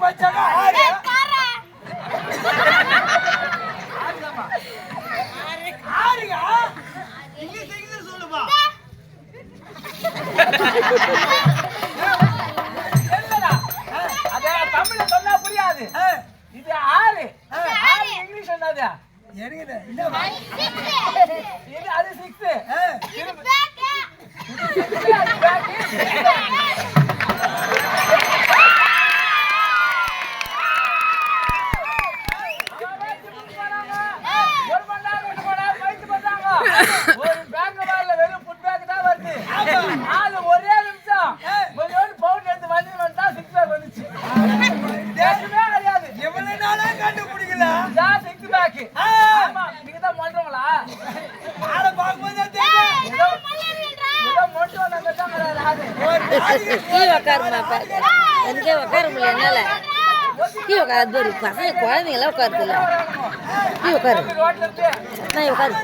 போச்சாக்கா ஆறு. ஆறுங்க English English சொல்லுப்பா தமிழ சொன்னா புரியாது. இது ஆறு. ஆறு இங்கிலீஷ் சொன்னாதா எனக்கு இது? அது சிக்ஸ் உட்காந்து ஒரு பசங்க குழந்தைங்களாம் உட்காருக்குல்ல நீ உட்காரு நான் உட்காரு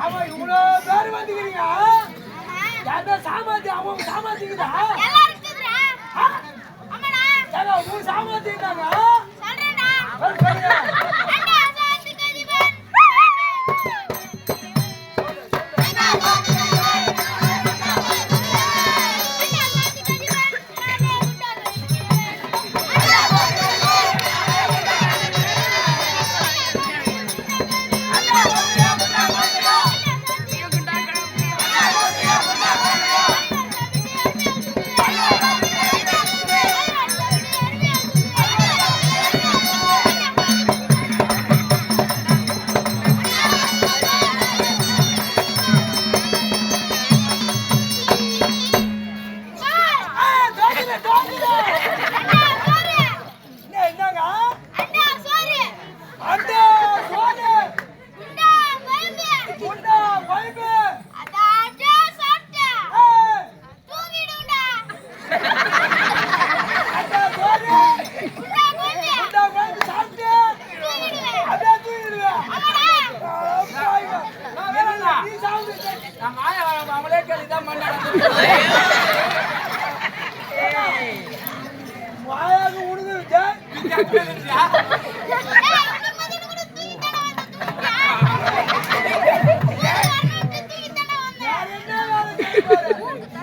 அவன் இவ்வளோ பேர் வந்துக்கிறீங்க யாருமே சாமாத்தி? அவங்க சாமாத்திக்குதா சாமாத்திக்கிறாங்க வாயாக்கு உடுது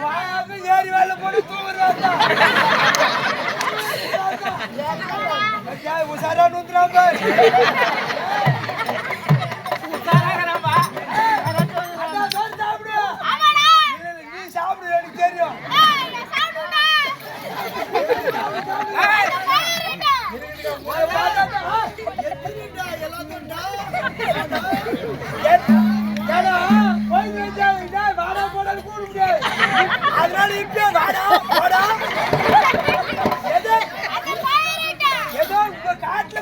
வாயாக்கு ஏறி வேலை போட்டு தூங்குறாங்க உசாரா நூத்துறாங்க திருப்பி வாடா போடா எது? ஏதோ உங்க காட்டுல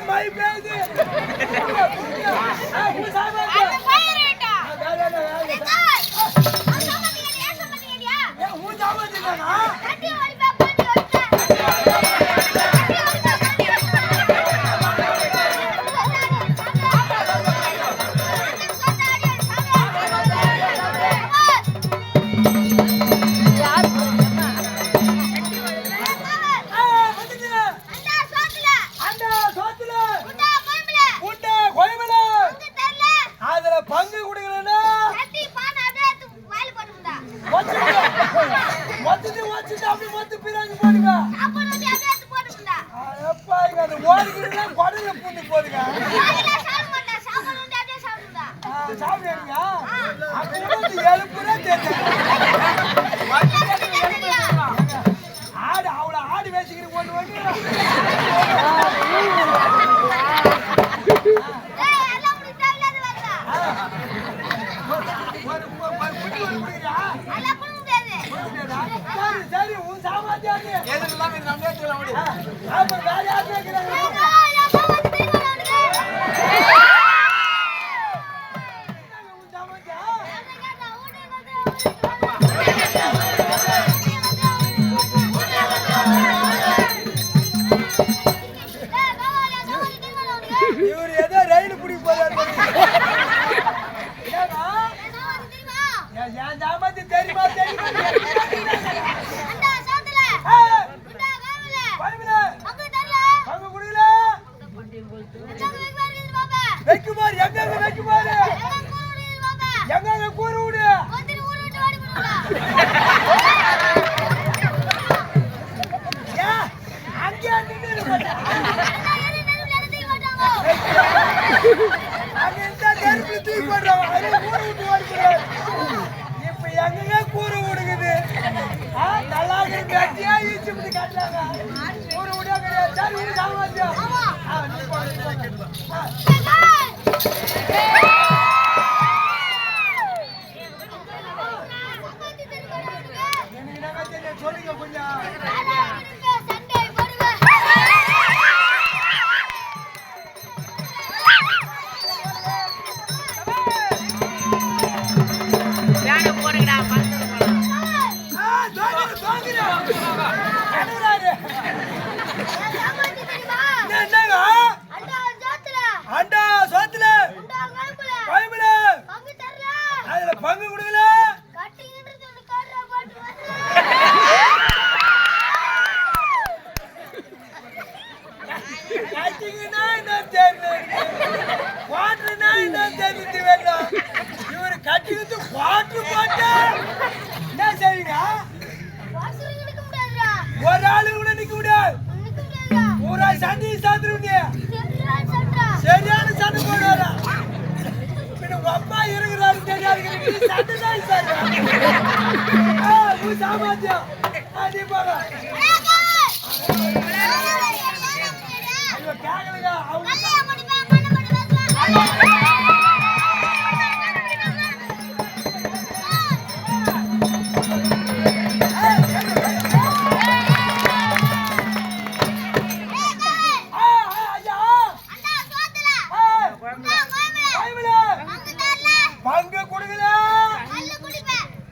சரி உன் சாமாஜியா எதுக்கு நம்ம நம்பியா சொல்ல முடியும் Muchas gracias. சாமர்த்தியம் அவங்க Yeah.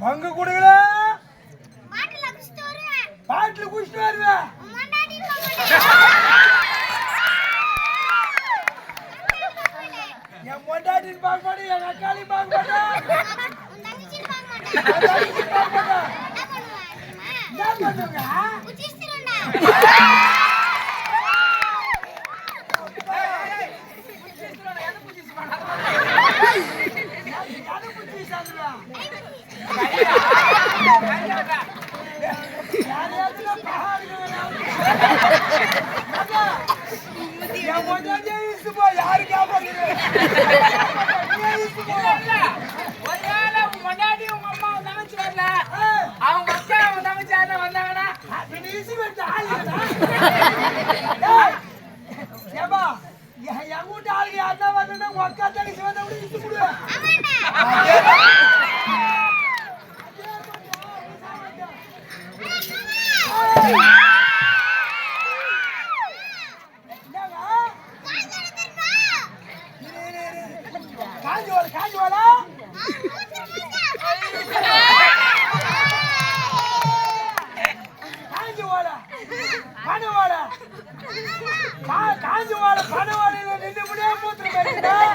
பங்கு கொடுக்கல பாட்டில் குடிச்சிட்டு வருவேன் என் மொண்டாட்டின் பார்க்க மாட்டேன் என் அக்காளி பார்க்க என் வீட்டு ஆளுங்க யாருன்னா வந்து உங்க அக்கா தங்கச்சி வந்து இழுத்து கொடுவேன் காஞ்சுவாள் காஞ்சுவாளா காஞ்சுவாளா பணவாளா காஞ்சுவாள பணவாள நின்று முடியாம மூத்திரம்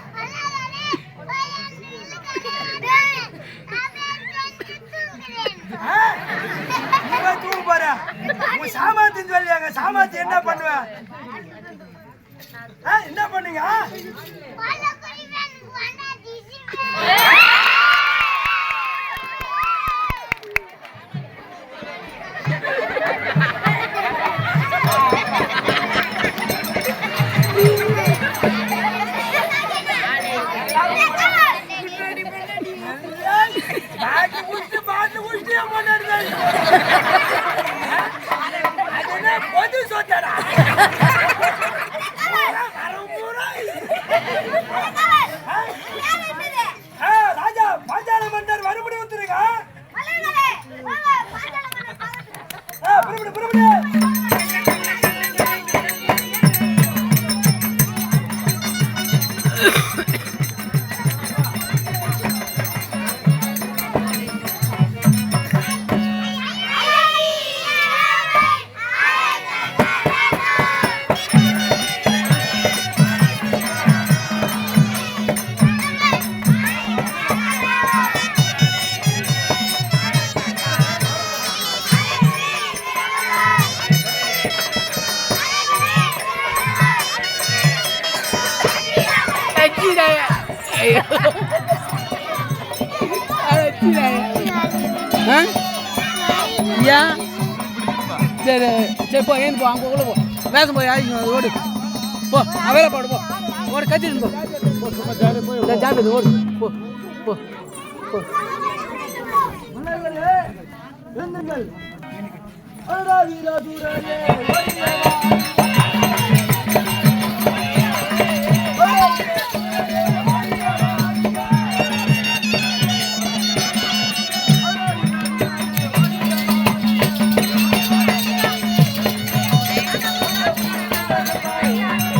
தூக்கு பாரு உன் சாமர்த்தியம் சொல்லியாங்க. சாமர்த்தியம் என்ன பண்ணுவேன் என்ன பண்ணீங்க? பொது சொத்தடா ஏன் சரி சரி போ ஏன் போ அங்கே உள்ள போ. வேகம் போய் ஓடு. போ அவையில போடு போ. ஓடு கத்திட்டு போ. இந்த ஜாக்கிரதை ஓடு. போ போ போ. மன்னர்களே, எழுந்துங்கள். Yeah.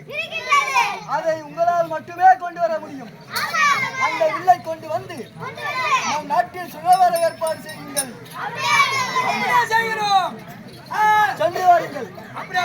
இருக்கிறது. அதை உங்களால் மட்டுமே கொண்டு வர முடியும். அந்த வில்லை கொண்டு வந்து நம் நாட்டில் சுகாதார ஏற்பாடு செய்யுங்கள். செய்கிறோம். சென்று வாருங்கள். அப்படியே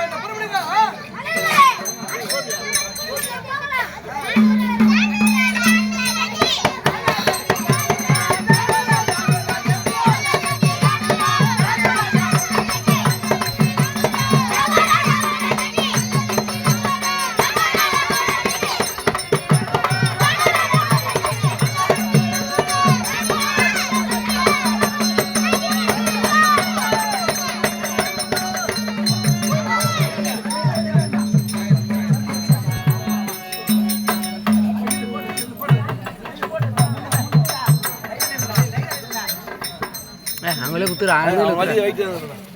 புறப்படுங்க அவங்களே